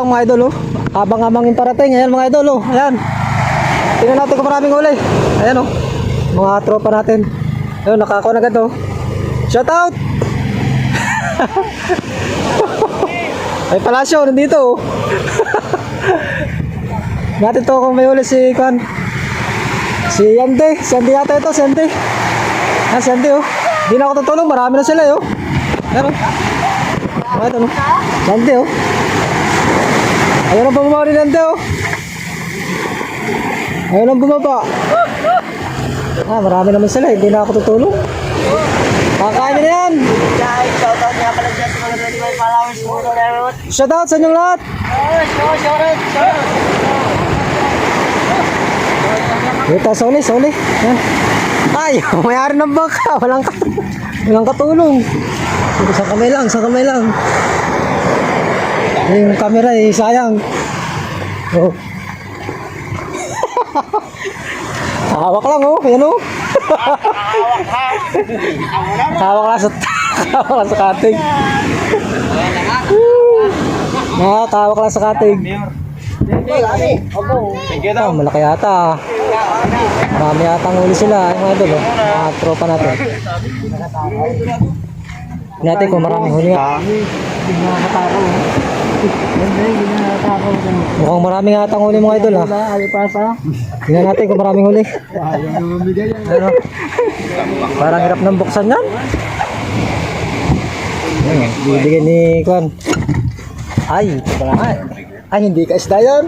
Ang mga idol oh. Abang-abang yung parating. Ayan mga idol oh. Ayan. Tingnan natin kung maraming huli. Ayan oh. Mga tropa natin. Ayun, nakakuha na agad oh. Shout out! Ay palasyo, nandito oh. Natin to kung may huli si Kwan. Si Yande. Si Yande yata ito, si Yande. Ah, si Yande oh. Hindi na ako tutulong, marami na sila eh, oh. Ayan oh. Idol oh. Si Yande oh. Ayun ang bumaba ni Nando. Ayun ang bumaba. Ah, marami naman sila. Hindi na ako tutulong. Kakain na yan. Guys, shoutout nga pala dyan sa mga 25 followers mo. Shout out sa inyong lahat. Oh, shout shoutout, shoutout. Dito, soli, soli. Ay, mayari ng bangka. Walang, walang katulong. Sa kamay lang, sa kamay lang. Yung camera eh, sayang. Oh. Hawak lang oh, yan oh. Hawak lang sa hawak lang sa kating. Nakakawak lang sa kating. Oh, malaki yata. Marami yata ang huli sila, yung mga idol, oh. mga tropa natin. Hindi natin kung maraming huli nga. Mukhang maraming yata ang huli mga idol ha. Tingnan natin kung maraming huli. Ano? Parang hirap ng buksan yan. Ayun, bibigyan ni Kwan. Ay, wala nga. Ay, hindi ka isda yan.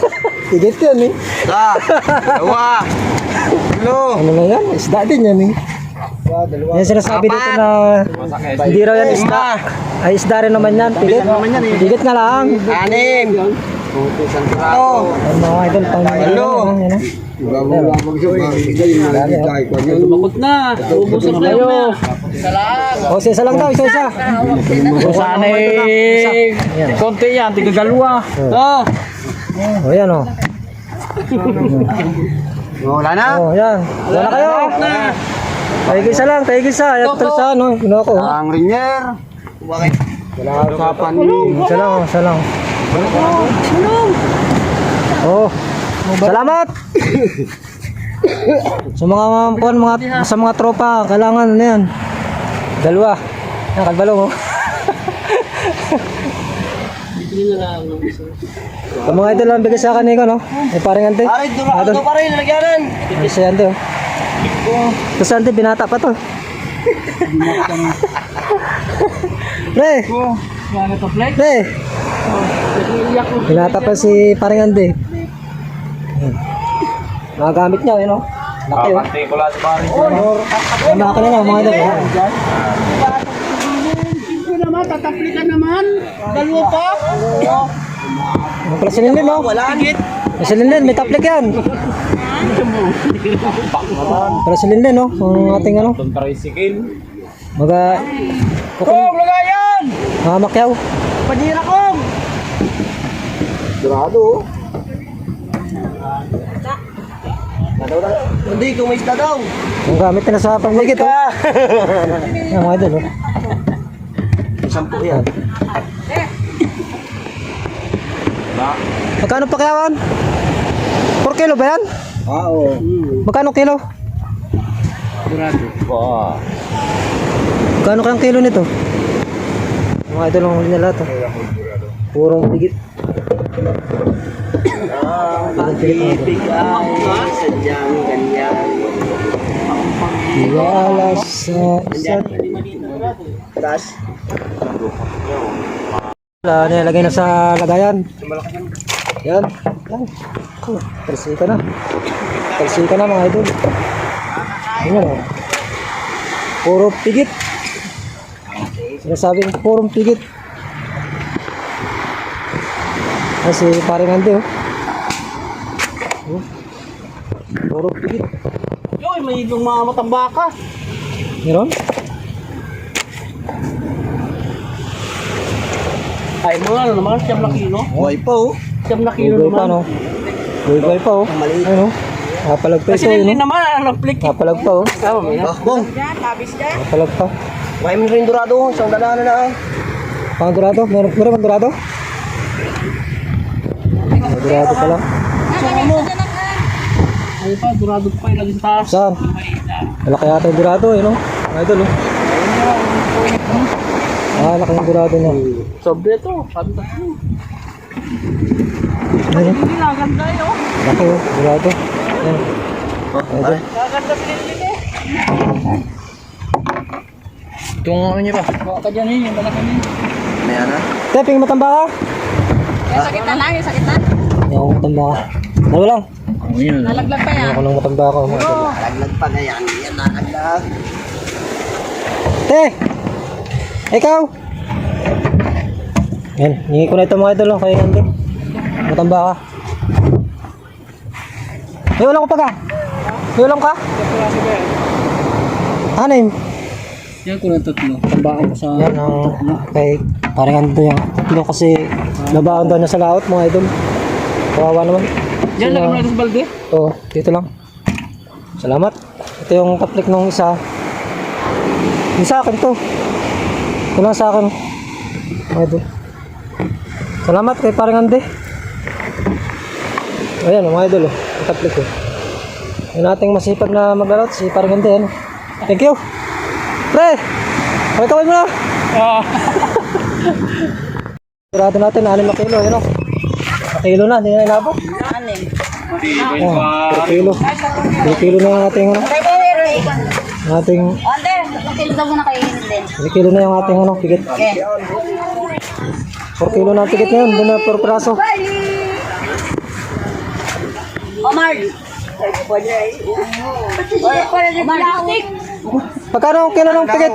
Tigit yan eh. Isa, dalawa, tatlo, Ano na yan? Isda din yan eh. Yan sinasabi dito na hindi raw yan isda. Ay isda rin naman yan. Tigit. Tigit nga lang. anim, ito, Ang mga idol pang Hello. Yan ah. Bakot na. Ubus ang Ayo. isa lang. O, isa lang daw, isa isa. Sana eh. Konti yan. Tigagalawa. Oh. O yan o. Wala na. O yan. Wala kayo. Tayo isa lang, tayo isa. Ko sa ano. Ko. Ang rinyer. Bakit? Wala usapan o, isa lang. Oh. Salamat. sa mga mga mga sa mga tropa, kailangan ano yan. Dalawa. Yan, kalbalong oh. Sa mga idol lang bigay sa akin ko, no? Eh, parang ante. Aray, durado pa rin, nalagyanan. Ay, si ante, oh. Tapos ante, binata pa to. Pre! Ano to, Flex? Pre! Binata pa si parang ante. Mga gamit niya, yun, oh. Laki, oh. ko lang sa pare. Ang laki na lang, mga oh. Ito naman, tatapli ka naman. Dalawa pa. Ano pala si Linlin, oh? Wala git. Eh, Si Linlin, may taplik yan. Para si Linlin, oh. Ang ating ano. Doon tricycle. Maga... Kung lagayan! Mga makyaw. Panira kong! Durado. Hindi, kung may isda daw. Ang gamit na sa pamigit, oh. Yan, mga idol, oh. Sampu yan. Magkano pa kayawan? 4 kilo ba yan? Ah, oo. Magkano kilo? Wow. Magkano kayang kilo nito? Mga idol ang huli na lahat, oh. Purong bigit. Ang pag-ibig ay sadyang ganyan. Iwala sa isa't... Taas. Wala, nilagay na sa lagayan. Yan. Yan. Talsika na. Talsika na mga idol. Oh. Puro pigit. Sinasabing purong pigit. Kasi parang ande oh. Oh. Puro pigit. Yoy, may ibang mga matambaka. Meron? Ay, mga ano naman, siyam na kilo. Buhay pa oh. Siyam na kilo Buhay pa naman. no? Buhay pa oh. Maliit. Ano? Kapalag pa Kasi ito hindi yun oh. naman, ano, flick. Kapalag pa oh. Tama mo na. Ah, bong. Kapalag pa. May mo rin durado. Isang dala na na. Pang dorado? Meron, meron pang dorado? Sigurado pa lang. Ay pa, durado pa yung lagi sa taas. Saan? Malaki yata yung burado eh, no? Mga idol, oh. Ah, laki yung burado niya. Sobre to, sabi. Ayun, Hindi na, ganda yun. laki oh, burado. Ayan. Gaganda pinili eh. Itong ano niya pa? Baka ka dyan eh, yung malaki niya. May ano? Teping matamba ka? Yung sakit na lang, yung sakit na. Hindi ako matamba ka. Ano lang? Oh, yun. Nalaglag pa yan. Ako nang matamba ka. idol. Nalaglag pa na yan. Yan nalaglag. Te! Ikaw! Yan, hingi ko na ito mga idol oh, kay Andy. Matamba ka. May ko pa ka? May ka? Anim. Yan ko ng tatlo. Tambaan ko sa... Yan ang kay parang ano yan. Tatlo kasi nabaan daw niya sa laot mga idol. Kawawa naman. Yan, lagyan mo na sa balde. Oo, dito lang. Salamat. Ito yung kaplik nung isa. Yung sa akin to. Ito lang sa akin. Mga idol. Salamat kay parang Ande. Ayan, mga idol. Oh. Yung kaplik ko. Yung ating masipag na maglalot, si parang Ande. Ano. Thank you. Pre! Pakitawin mo na. Ah. Sigurado natin, 6 na kilo. Yun o. Sa kilo na, hindi na inabot. Anim. Oh, 2 kilo. 2 kilo na yung ating ano. Tay, tay, tay, tay. Ating Ante, nakil daw muna kayo din. 2 kilo na yung ating ano, pigit. Okay. 4 kilo na ang pigit ngayon, doon na per praso. Omar. Omar. Pagkano ang kilo ng pigit?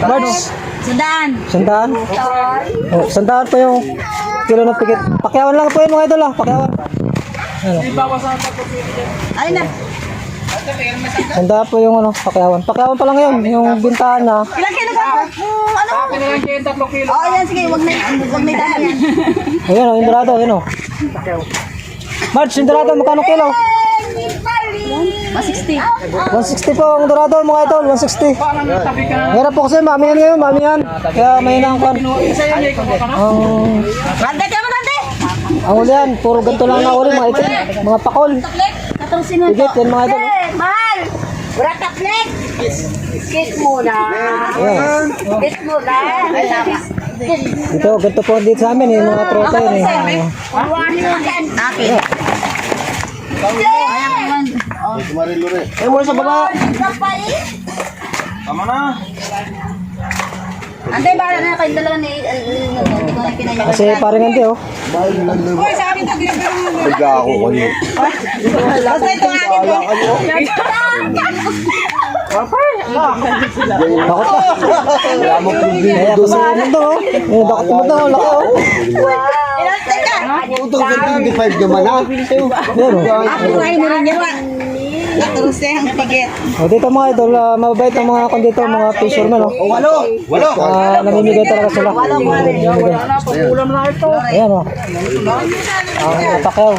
March, Sandaan. sandaan. Oh, sandaan pa yung kilo ng pigit. Pakyawan lang po yun mga idol ah, pakyawan. Ano, Alin na? sandaan po yung ano, pakyawan. Pakyawan pa lang yun, yung bintahan na. Ilang kilo ka? Hmm, ano? Akin na lang kayo yung tatlo kilo. Oh, yan, sige, wag na, wag na dami yan. Ayun o, yung dorado, yun o. March, yung dorado, magkano kilo? 160. 160 po ang dorado mga idol, 160. Parang nagtabi ka na. Hirap po kasi mamihan ngayon, mamihan. Kaya may nang kwan. Isa yun, eh, kung ka na. Ang Rante ka mo, Rante! ang ulian, puro ganito lang na uli, mga itim, mga pakol. Katong sino Higit yan mga idol. Eh, mahal! Wala ka plek! Kiss muna. Ayan. Kiss muna. Dito, ganito po dito sa amin, eh, mga tropa yun eh. Akin. Ayan. Eh, mula sa baba. Tama na. Antay, para na kayo dalawa ni... Ko na pinaya. Kasi parang hindi oh. Uy, sa akin to, Bigla ako kanina. Basta ito ang akin to. Bakot pa. Kaya pa sa ano to oh. Eh, bakot mo laki oh. Ilan teka? Utong 25 naman. Yan oh. Ako ay mo rin yan. Nakaruse ang pigit. O dito mga idol, ah, mababait ang mga kung dito, mga fishermen oh. Walo. Walo. Ah, namimigay talaga sila. Namimigay. Wala, pag-ulam na ito. Ayan oh. Ang atakyaw.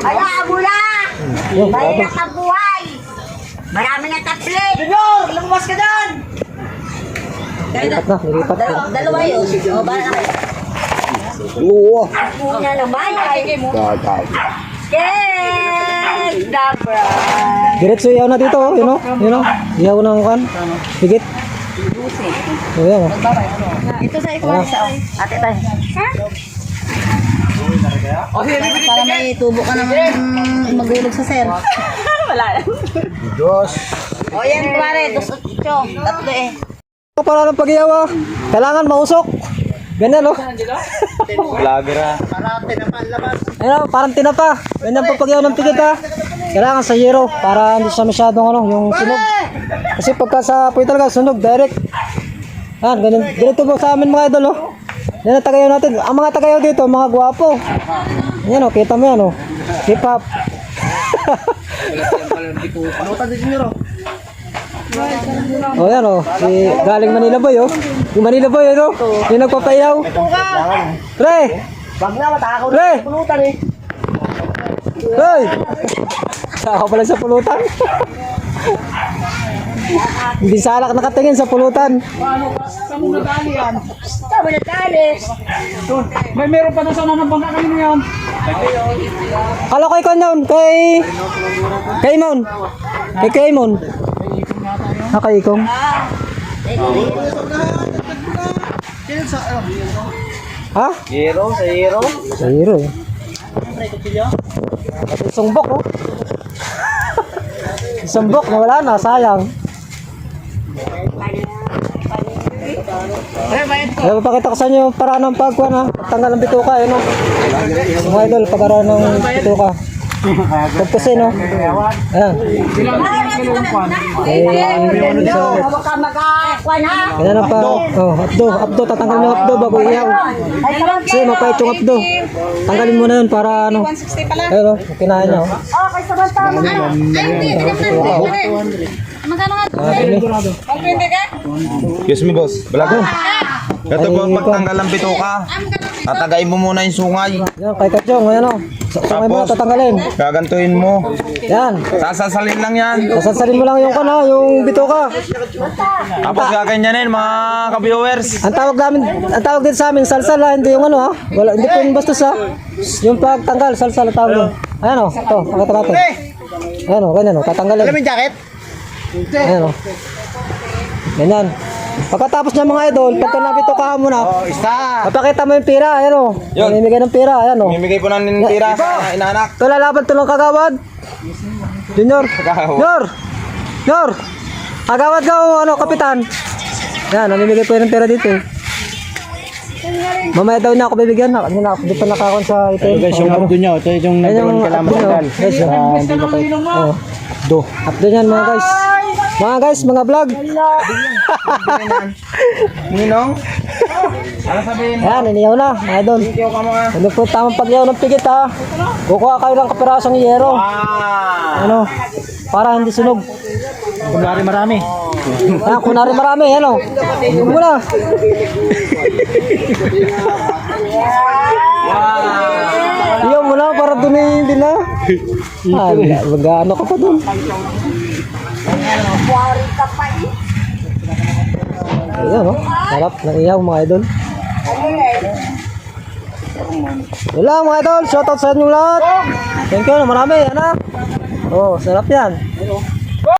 Ala, abula! May nakabuhay! Marami na taple! Junior! Lumabas ka doon! Lipat na, nilipat na. Dalawa, yun. O, ba na kayo? Luwa. Una naman, ay Gagay. Yes! Dabra! Diretso iyaw na dito, oh, yun oh. Yun oh. Iyaw ng kan. Higit. O yan oh. Ito sa ikaw, isa o. Ate tayo. Para may tubo ka naman magulog sa sir. Wala lang. Diyos. O yan, pare. Dos ocho. Tatlo eh. Ito pala ng pag-iyaw ah. Kailangan mausok. Ganyan oh. Vlogger ha. Ayun oh, parang tinapa. Ganyan po pag-iyaw ng pigit ah. Kailangan sa zero para hindi siya masyadong ano, yung sunog. Kasi pagka sa puwi talaga, sunog direct. Yan, ganyan. Ganito po sa amin mga idol oh. Yan ang tagayaw natin. Ang mga tagayaw dito, mga gwapo. Yan oh, kita mo yan oh. Hip hop. Oh yan oh, si galing Manila Boy oh. Yung Manila Boy ano, yung nagpapayaw. Pre! Wag na, matakaw Pre! Pulutan eh. Hoy! Saka pala sa pulutan. Hindi salak nakatingin sa pulutan. Ka? Saan mo nadali yan? Sabi na talis. May meron pa doon sana ng bangka kanina yan. Kala ko ikaw noon, kay... Kay Mon. Kay kay Mon. Ah, kay Ikong. Ha? Hero, sa hero. Sa hero eh. At isang bok oh. isang bok na wala na, sayang. Kaya papakita ko sa inyo yung paraan ng pagkuha na tanggal ng bituka eh no. Mga idol, pagkaroon ng bituka. Pagkasi no. Ayan. Eh, so, Huwag ka mag-akwan ha. kaya na pa. Oh, abdo, abdo, tatanggal mo yung abdo bago iyaw. Kasi mapait yung abdo. Tanggalin mo na yun para ano. 160 pala. Ayun oh, kinain niya oh. Oh, kay sabang tama. Ano? Ay, hindi. Hindi Magkano nga? Ka? Excuse me, boss. Balago. Ito po ang pagtanggal ng bituka. Tatagayin mo muna yung sungay. Yan, kay Kachong, ayan o. Sa mo Tapos? tatanggalin. Gagantuin mo. Yan. Sasasalin lang yan. Sasasalin mo lang yung kana, yung bituka. Tapos gaganyanin mga ka-viewers. Ang tawag namin, ang tawag din sa amin, salsal ha, hindi yung ano ha. Wala, hindi po yung bastos ha. Yung pagtanggal, salsal ang tawag doon. Ayan o, ito, pakita natin. Ayan o, ganyan o, tatanggalin. Alam mo yung jacket? Ayan o. Ganyan. Pagkatapos niya mga idol, pagka nabitukahan mo na, Oh, isa. papakita mo yung pira, ayan o. Yun. Mamimigay ng pira, ayan o. Mimigay po ng tira sa inanak. Ito lalaban to ng kagawad. Junior. Kagawad. Junior. Junior. Kagawad ka o ano, kapitan. Yan, namimigay po yun ng pera dito. eh. Mamaya daw niya ako bibigyan. Hindi na ako dito nakakon sa ito. Guys, yung abdo nyo. Ito yung Ayan yung number one kailangan abdo nyo. matanggal. Guys, Ah, oh. hindi? Oh. Do. Abdo yan mga guys. Mga guys, mga vlog. Ninong? Ano sabihin? Ayan, iniyaw na. Mga mga. Ano po tamang pagyaw ng pigit ha. Kukuha kayo ng kapirasong yero. Ano? Para hindi sunog. Kunwari marami. Ah, kunwari marami, ano? Hindi mo na. Iyaw mo na para dunin din na. Ah, mag-ano ka pa dun. Ayan, no? Sarap ng iyaw, mga idol. Yun lang, mga idol. Shoutout sa inyong lahat. Thank you, marami. Ano? Oh, sarap yan.